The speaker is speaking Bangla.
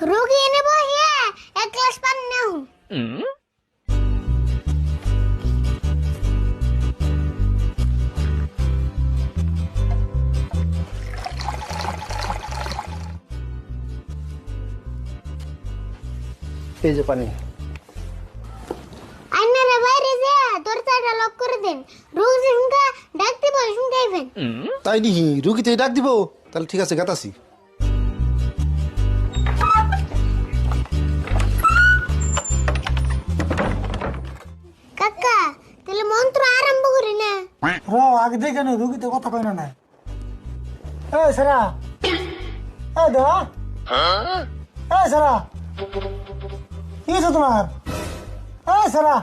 রোগী এনে বহিয়া এক গ্লাস পানি নাও। এই যে পানি। আইনারা বাইরে যে দরজাটা লক করে দেন। রোগী তাই নিহি রুগীতে ডাক দিব। তাহলে ঠিক আছে গাতাছি র আগে দেখে নে রুগীতে কথা কয় না না এ সারা এ দা এ সারা কি হয়েছে তোমার? এ সারা।